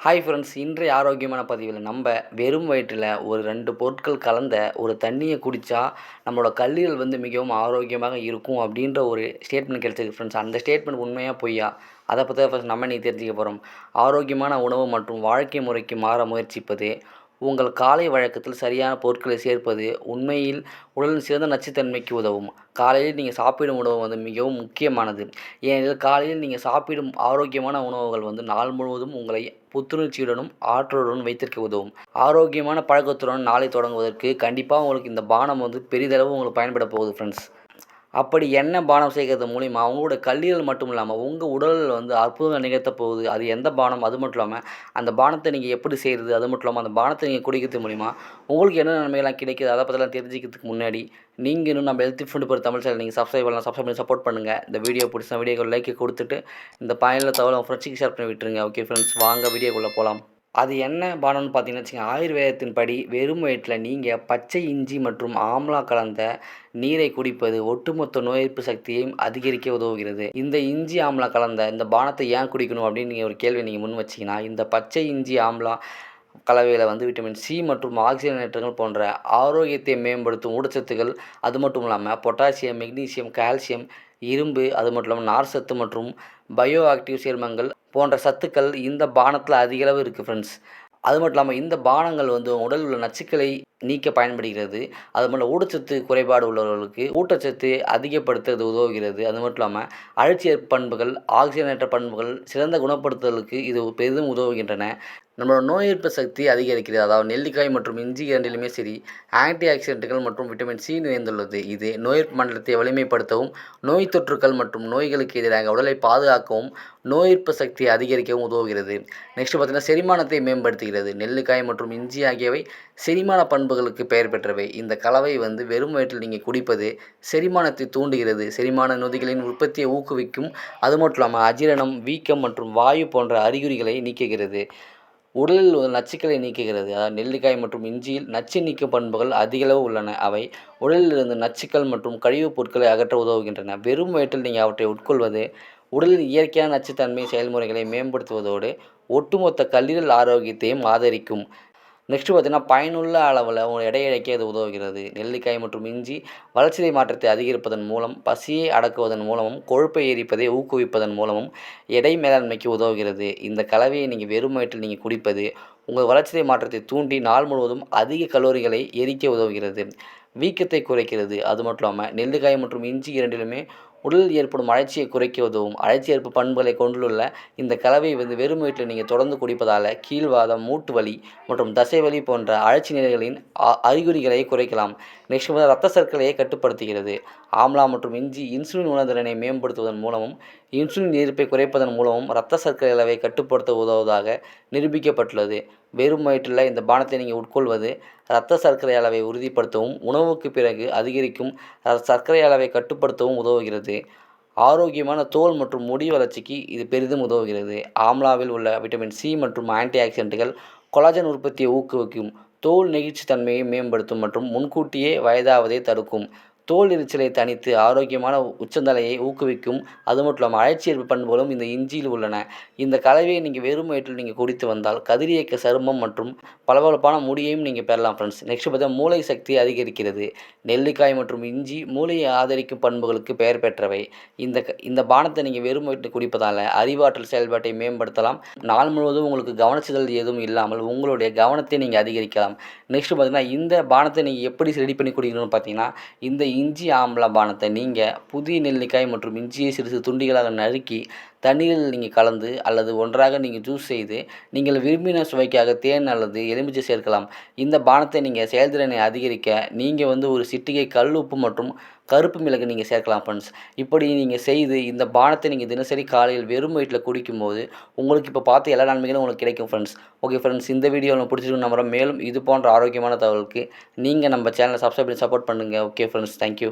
Hi friends இன்றைய ஆரோக்கியமான பதிவில் நம்ம வெறும் வயிற்றில் ஒரு ரெண்டு பொருட்கள் கலந்த ஒரு தண்ணியை குடித்தா நம்மளோட கல்லீரல் வந்து மிகவும் ஆரோக்கியமாக இருக்கும் அப்படின்ற ஒரு ஸ்டேட்மெண்ட் கிடைச்சிருக்கு ஃப்ரெண்ட்ஸ் அந்த ஸ்டேட்மெண்ட் உண்மையாக பொய்யா? அதை பற்றி ஃபஸ்ட் நம்ம நீ தெரிஞ்சுக்க போகிறோம் ஆரோக்கியமான உணவு மற்றும் வாழ்க்கை முறைக்கு மாற முயற்சிப்பது உங்கள் காலை வழக்கத்தில் சரியான பொருட்களை சேர்ப்பது உண்மையில் உடலின் சிறந்த நச்சுத்தன்மைக்கு உதவும். காலையில் நீங்கள் சாப்பிடும் உணவு வந்து மிகவும் முக்கியமானது. ஏனெனில் காலையில் நீங்கள் சாப்பிடும் ஆரோக்கியமான உணவுகள் வந்து நாள் முழுவதும் உங்களை புத்துணர்ச்சியுடனும் ஆற்றலுடன் வைத்திருக்க உதவும். ஆரோக்கியமான பழக்கத்துடன் நாளை தொடங்குவதற்கு கண்டிப்பாக உங்களுக்கு இந்த பானம் வந்து பெரிதளவு உங்களுக்கு பயன்பட போகுது ஃப்ரெண்ட்ஸ் அப்படி எண்ணெய் பானம் செய்கிறது மூலிமா அவங்களோட கல்லீரல் மட்டும் இல்லாமல் உங்கள் உடலில் வந்து அற்புதங்கள் நிகழ்த்த போகுது. அது எந்த பானம்? அது மட்டும் இல்லாமல் அந்த பானத்தை நீங்கள் எப்படி செய்கிறது? அது மட்டும் இல்லாமல் அந்த பானத்தை நீங்கள் குடிக்கிறது மூலிமா உங்களுக்கு என்ன நன்மைகள்லாம் கிடைக்குது? அதை பற்றிலாம் தெரிஞ்சுக்கிறதுக்கு முன்னாடி நீங்கள் இன்னும் நம்ம ஹெல்த்தி ஃபுட் பொறுத்த தமிழ் சேனல் நீங்கள் சப்ஸ்கிரைப் பண்ணலாம். சப்ஸ்கிரைப் பண்ணி சப்போர்ட் பண்ணுங்கள் இந்த வீடியோ பிடிச்ச வீடியோக்கு லைக் கொடுத்துட்டு இந்த பயனில் தகவல் ஃப்ரெண்ட்ஸுக்கு ஷேர் பண்ணி விட்டுருங்க. ஓகே ஃப்ரெண்ட்ஸ் வாங்க வீடியோக்குள்ளே போகலாம் அது என்ன பானம்னு பார்த்தீங்கன்னு வச்சுங்க ஆயுர்வேதத்தின் படி வெறும் வயிற்றில் நீங்கள் பச்சை இஞ்சி மற்றும் ஆம்லா கலந்த நீரை குடிப்பது ஒட்டுமொத்த நோய் எதிர்ப்பு சக்தியையும் அதிகரிக்க உதவுகிறது. இந்த இஞ்சி ஆம்லா கலந்த இந்த பானத்தை ஏன் குடிக்கணும் அப்படின்னு நீங்கள் ஒரு கேள்வி நீங்கள் முன் வச்சிங்கன்னா இந்த பச்சை இஞ்சி ஆம்லா கலவையில் வந்து விட்டமின் சி மற்றும் ஆக்சிஜனேற்றங்கள் போன்ற ஆரோக்கியத்தை மேம்படுத்தும் ஊட்டச்சத்துக்கள் அது மட்டும் இல்லாமல் பொட்டாசியம் மெக்னீசியம் கால்சியம் இரும்பு அது மட்டும் இல்லாமல் நார் சத்து மற்றும் பயோ ஆக்டிவ் சேர்மங்கள் போன்ற சத்துக்கள் இந்த பானத்தில் அதிகளவு இருக்குது ஃப்ரெண்ட்ஸ் அது மட்டும் இல்லாமல் இந்த பானங்கள் வந்து உடலில் உள்ள நச்சுக்களை நீக்க பயன்படுகிறது. அது மட்டும் ஊட்டச்சத்து குறைபாடு உள்ளவர்களுக்கு ஊட்டச்சத்து அதிகப்படுத்துறது உதவுகிறது. அது மட்டும் இல்லாமல் அழற்சி பண்புகள் ஆக்சிஜனேற்ற பண்புகள் சிறந்த குணப்படுத்துதலுக்கு இது பெரிதும் உதவுகின்றன. நம்மளோட நோய் எதிர்ப்பு சக்தி அதிகரிக்கிறது. அதாவது நெல்லிக்காய் மற்றும் இஞ்சி இரண்டிலுமே சரி ஆன்டி ஆக்சிடென்ட்டுகள் மற்றும் விட்டமின் சி நிறைந்துள்ளது. இது நோய் எதிர்ப்பு மண்டலத்தை வலிமைப்படுத்தவும் நோய் தொற்றுக்கள் மற்றும் நோய்களுக்கு எதிராக உடலை பாதுகாக்கவும் நோய் எதிர்ப்பு சக்தியை அதிகரிக்கவும் உதவுகிறது. நெக்ஸ்ட் பார்த்திங்கன்னா செரிமானத்தை மேம்படுத்துகிறது. நெல்லிக்காய் மற்றும் இஞ்சி ஆகியவை செரிமான பண்புகளுக்கு பெயர் பெற்றவை. இந்த கலவை வந்து வெறும் வயிற்றில் நீங்கள் குடிப்பது செரிமானத்தை தூண்டுகிறது. செரிமான நொதிகளின் உற்பத்தியை ஊக்குவிக்கும் அது மட்டும் இல்லாமல் அஜீரணம் வீக்கம் மற்றும் வாயு போன்ற அறிகுறிகளை நீக்குகிறது. உடலில் உள்ள நச்சுக்களை நீக்குகிறது. அதாவது நெல்லிக்காய் மற்றும் இஞ்சியில் நச்சு நீக்கும் பண்புகள் அதிகளவு உள்ளன. அவை உடலில் இருந்து நச்சுக்கள் மற்றும் கழிவுப் பொருட்களை அகற்ற உதவுகின்றன. வெறும் வயிற்றில் நீங்கள் அவற்றை உட்கொள்வது உடலின் இயற்கையான நச்சுத்தன்மை செயல்முறைகளை மேம்படுத்துவதோடு ஒட்டுமொத்த கல்லீரல் ஆரோக்கியத்தையும் ஆதரிக்கும். நெக்ஸ்ட்டு பார்த்திங்கன்னா பயனுள்ள அளவில் உங்கள் எடை இழைக்க இது உதவுகிறது. நெல்லிக்காய் மற்றும் இஞ்சி வளர்ச்சிதை மாற்றத்தை அதிகரிப்பதன் மூலம் பசியை அடக்குவதன் மூலமும் கொழுப்பை எரிப்பதை ஊக்குவிப்பதன் மூலமும் எடை மேலாண்மைக்கு உதவுகிறது. இந்த கலவையை நீங்கள் வெறும் வயிற்றில் நீங்கள் குடிப்பது உங்கள் வளர்ச்சிதை மாற்றத்தை தூண்டி நாள் முழுவதும் அதிக கலோரிகளை எரிக்க உதவுகிறது. வீக்கத்தை குறைக்கிறது. அது மட்டும் இல்லாமல் நெல்லிக்காய் மற்றும் இஞ்சி இரண்டிலுமே உடலில் ஏற்படும் அழற்சியை குறைக்க உதவும் அழற்சி ஏற்பு பண்புகளை கொண்டுள்ள இந்த கலவை வந்து வெறும் வீட்டில் நீங்கள் தொடர்ந்து குடிப்பதால் கீழ்வாதம் மூட்டு வலி மற்றும் தசைவலி போன்ற அழற்சி நிலைகளின் அறிகுறிகளை குறைக்கலாம். நெக்ஸ்ட் வந்து ரத்த சர்க்கரையை கட்டுப்படுத்துகிறது. ஆம்லா மற்றும் இஞ்சி இன்சுலின் உணர்திறனை மேம்படுத்துவதன் மூலமும் இன்சுலின் எதிர்ப்பை குறைப்பதன் மூலமும் இரத்த சர்க்கரை அளவை கட்டுப்படுத்த உதவுவதாக நிரூபிக்கப்பட்டுள்ளது. வெறும் வயிற்றில் இந்த பானத்தை நீங்கள் உட்கொள்வது இரத்த சர்க்கரை அளவை உறுதிப்படுத்தவும் உணவுக்கு பிறகு அதிகரிக்கும் சர்க்கரை அளவை கட்டுப்படுத்தவும் உதவுகிறது. ஆரோக்கியமான தோல் மற்றும் முடி வளர்ச்சிக்கு இது பெரிதும் உதவுகிறது. ஆம்லாவில் உள்ள விட்டமின் சி மற்றும் ஆன்டி ஆக்சிடென்ட்டுகள் கொலாஜன் உற்பத்தியை ஊக்குவிக்கும். தோல் நெகிழ்ச்சித்தன்மையை மேம்படுத்தும் மற்றும் முன்கூட்டியே வயதாவதை தடுக்கும். தோல் எரிச்சலை தணித்து ஆரோக்கியமான உச்சந்தலையை ஊக்குவிக்கும் அது மட்டும் இல்லாமல் அழற்சியற்பு பண்புகளும் இந்த இஞ்சியில் உள்ளன. இந்த கலவையை நீங்கள் வெறும் வயிற்றில் நீங்கள் குடித்து வந்தால் கதிரியக்க சருமம் மற்றும் பளபளப்பான முடியையும் நீங்கள் பெறலாம் ஃப்ரெண்ட்ஸ் நெக்ஸ்ட் பார்த்தா மூளை சக்தி அதிகரிக்கிறது. நெல்லிக்காய் மற்றும் இஞ்சி மூளையை ஆதரிக்கும் பண்புகளுக்கு பெயர் பெற்றவை. இந்த இந்த பானத்தை நீங்கள் வெறும் வயிற்றில் குடிப்பதால் அறிவாற்றல் செயல்பாட்டை மேம்படுத்தலாம். நாள் முழுவதும் உங்களுக்கு கவனச்சிதல் எதுவும் இல்லாமல் உங்களுடைய கவனத்தை நீங்கள் அதிகரிக்கலாம். நெக்ஸ்ட் பார்த்தீங்கன்னா இந்த பானத்தை நீங்கள் எப்படி ரெடி பண்ணி குடிக்கணும்னு பார்த்தீங்கன்னா இந்த இஞ்சி ஆம்ல பானத்தை நீங்கள் புதிய நெல்லிக்காய் மற்றும் இஞ்சியை சிறு சிறு துண்டிகளாக நறுக்கி தண்ணீரில் நீங்கள் கலந்து அல்லது ஒன்றாக நீங்கள் ஜூஸ் செய்து நீங்கள் விரும்பின சுவைக்காக தேன் அல்லது எலுமிச்சை சேர்க்கலாம். இந்த பானத்தை நீங்கள் செயல்திறனை அதிகரிக்க நீங்கள் வந்து ஒரு சிட்டிகை கல் உப்பு மற்றும் கருப்பு மிளகு நீங்கள் சேர்க்கலாம் ஃப்ரெண்ட்ஸ் இப்படி நீங்கள் செய்து இந்த பானத்தை நீங்கள் தினசரி காலையில் வெறும் வயிற்றில் குடிக்கும்போது உங்களுக்கு இப்போ பார்த்து எல்லா நன்மைகளும் உங்களுக்கு கிடைக்கும் ஃப்ரெண்ட்ஸ் ஓகே ஃப்ரெண்ட்ஸ் இந்த வீடியோ உங்களுக்கு பிடிச்சிருக்கு நம்புகிறோம் மேலும் இது போன்ற ஆரோக்கியமான தகவலுக்கு நீங்கள் நம்ம சேனலை சப்ஸ்கிரைப் பண்ணி சப்போர்ட் பண்ணுங்கள் ஓகே ஃப்ரெண்ட்ஸ் தேங்க்யூ